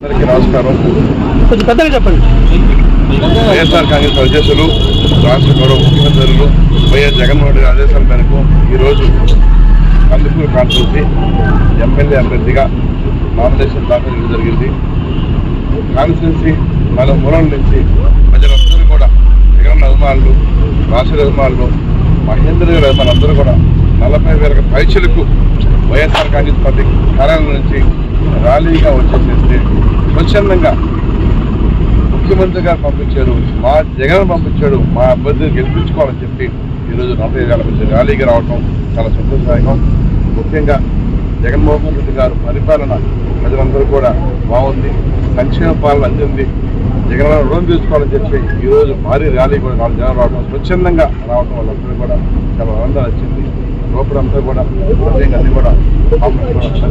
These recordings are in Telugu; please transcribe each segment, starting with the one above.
అందరికీ నమస్కారం. కొంచెం పెద్దగా చెప్పండి. వైఎస్ఆర్ కాంగ్రెస్ అధ్యక్షులు రాష్ట్ర గౌరవ ముఖ్యమంత్రులు వైఎస్ జగన్మోహన్ రెడ్డి ఆదేశాల మేరకు ఈరోజు కందుకూరు కాన్స్టిట్యూన్సీ ఎమ్మెల్యే అభ్యర్థిగా నామినేషన్ దాఖలు చేయడం జరిగింది. కాన్స్టిట్యూన్సీ మన మూలం నుంచి ప్రజలందరూ కూడా జగన్ అభిమానులు రాష్ట్ర అభిమానులు మహేంద్ర గారి అభిమానులందరూ కూడా నలభై వేల పైచలకు వైఎస్ఆర్ కాంగ్రెస్ పార్టీ కార్యాలయం నుంచి ర్యాలీగా వచ్చేసేస్తే స్వచ్ఛందంగా ముఖ్యమంత్రి గారు పంపించాడు మా జగన్ పంపించాడు మా అభ్యర్థిని గెలిపించుకోవాలని చెప్పి ఈరోజు నలభై వేల మంది ర్యాలీకి రావటం చాలా సంతోషదాయకం. ముఖ్యంగా జగన్మోహన్ రెడ్డి గారు పరిపాలన ప్రజలందరూ కూడా బాగుంది సంక్షేమ పాలన అందింది. జగన్ రుణం తీసుకోవాలని చెప్పి ఈరోజు భారీ ర్యాలీ కూడా నాలుగు జనం రావడం స్వచ్ఛందంగా రావడం వాళ్ళందరూ కూడా చాలా ఆనందం వచ్చింది లోపలంతా కూడా ప్రత్యేకంగా అన్ని కూడా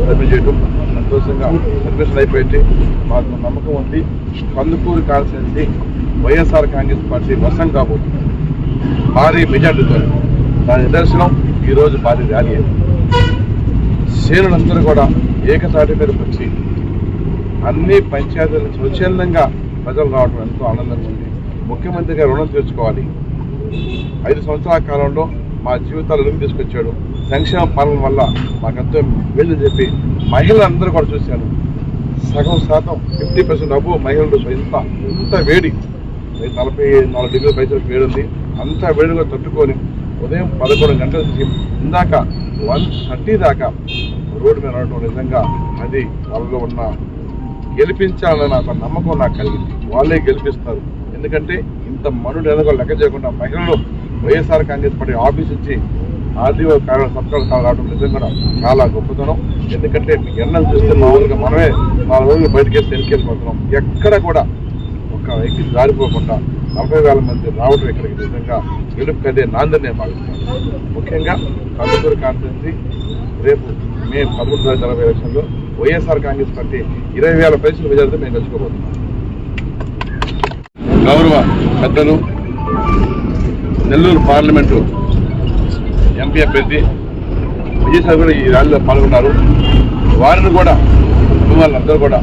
సర్వీస్ చేయడం సంతోషంగా సర్వేషన్ అయిపోయింది. మాకు నమ్మకం ఉంది. కందుకూరు కాన్స్టిట్యున్సీ వైఎస్ఆర్ కాంగ్రెస్ పార్టీ వసం కాబోతుంది. భారీ మెజార్టీతో దాని నిదర్శనం ఈరోజు భారీ ర్యాలీ అయింది. కూడా ఏకతాటి మీదకి వచ్చి అన్ని పంచాయతీలను స్వచ్ఛందంగా ప్రజలు రావడం ఎంతో ఆనందంగా ఉంది. ముఖ్యమంత్రిగా రుణం తీర్చుకోవాలి. ఐదు సంవత్సరాల కాలంలో మా జీవితాలు వెలుగు తీసుకొచ్చాడు. సంక్షేమ పాలన వల్ల మాకెంతో వెళ్ళి చెప్పి మహిళలందరూ కూడా చూశాను సగం శాతం ఫిఫ్టీ పర్సెంట్ అబ్బు మహిళలు ఇంత ఇంత వేడి. నలభై నాలుగు డిగ్రీల పైసలు వేడి ఉంది. అంత వేడిగా తట్టుకొని ఉదయం పదకొండు గంటల నుంచి ఇందాక వన్ థర్టీ దాకా రోడ్డు మీద ఉండటం నిజంగా అది వాళ్ళలో ఉన్న గెలిపించాలని నాకు నమ్మకం నాకు కలిగింది. వాళ్ళే గెలిపిస్తారు. ఎందుకంటే ఇంత మనుడు ఎదగో లెక్క చేయకుండా మహిళలు వైఎస్ఆర్ కాంగ్రెస్ పార్టీ ఆఫీస్ నుంచి ఆర్డీఓ కార్యాలయం సబ్కాల రావడం నిజంగా చాలా గొప్పతనం. ఎందుకంటే మీకు ఎన్నలు చూస్తే మామూలుగా మనమే నాలుగు రోజులు బయటకు వేసి వెళ్ళిపోతున్నాం ఎక్కడ కూడా ఒక వ్యక్తి జారిపోకుండా నలభై వేల మంది రావడం ఇక్కడికి నిజంగా గెలుపు కదే నాందని నేను ముఖ్యంగా కందుకూరు కాన్స్టిట్యున్సీ రేపు మే పదమూడు తారీఖు నలభై ఎలక్షన్లో వైఎస్ఆర్ కాంగ్రెస్ పార్టీ ఇరవై వేల పైసలు మెజార్టీతో మేము గెలుచుకోబోతున్నాం గౌరవ పెద్దలు నెల్లూరు పార్లమెంటు ఎంపీ అభ్యర్థి విజయసాయి కూడా ఈ ర్యాలీలో పాల్గొన్నారు. వారిని కూడా కుటుంబాలందరూ కూడా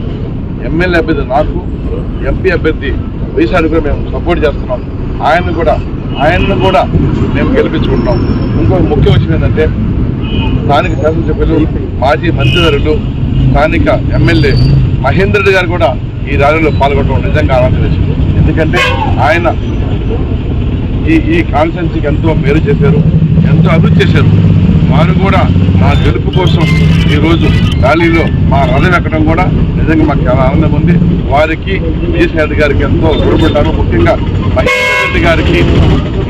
ఎమ్మెల్యే అభ్యర్థి నాకు ఎంపీ అభ్యర్థి వైఎస్ఆర్ కూడా మేము సపోర్ట్ చేస్తున్నాం. ఆయన్ని కూడా ఆయన్ను కూడా మేము గెలిపించుకుంటున్నాం. ఇంకొక ముఖ్య విషయం ఏంటంటే స్థానిక శాసనసభ్యులు మాజీ మంత్రివర్యులు స్థానిక ఎమ్మెల్యే మహేందర్ రెడ్డి గారు కూడా ఈ ర్యాలీలో పాల్గొనడం నిజంగా ఆనందం ఎందుకంటే ఆయన ఈ ఈ కాన్ఫరెన్స్కి ఎంతో మేలు చేశారు ఎంతో అభివృద్ధి చేశారు. వారు కూడా నా గెలుపు కోసం ఈరోజు ర్యాలీలో మా రథం ఎక్కడం కూడా నిజంగా మాకు చాలా ఆనందం ఉంది. వారికి విజయసాయి రెడ్డి గారికి ఎంతో రుణపడ్డాను ముఖ్యంగా మహేష్ రెడ్డి గారికి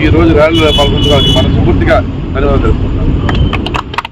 ఈ రోజు ర్యాలీలో పాల్గొనడానికి మనస్ఫూర్తిగా ధన్యవాదాలు తెలుపుతున్నాను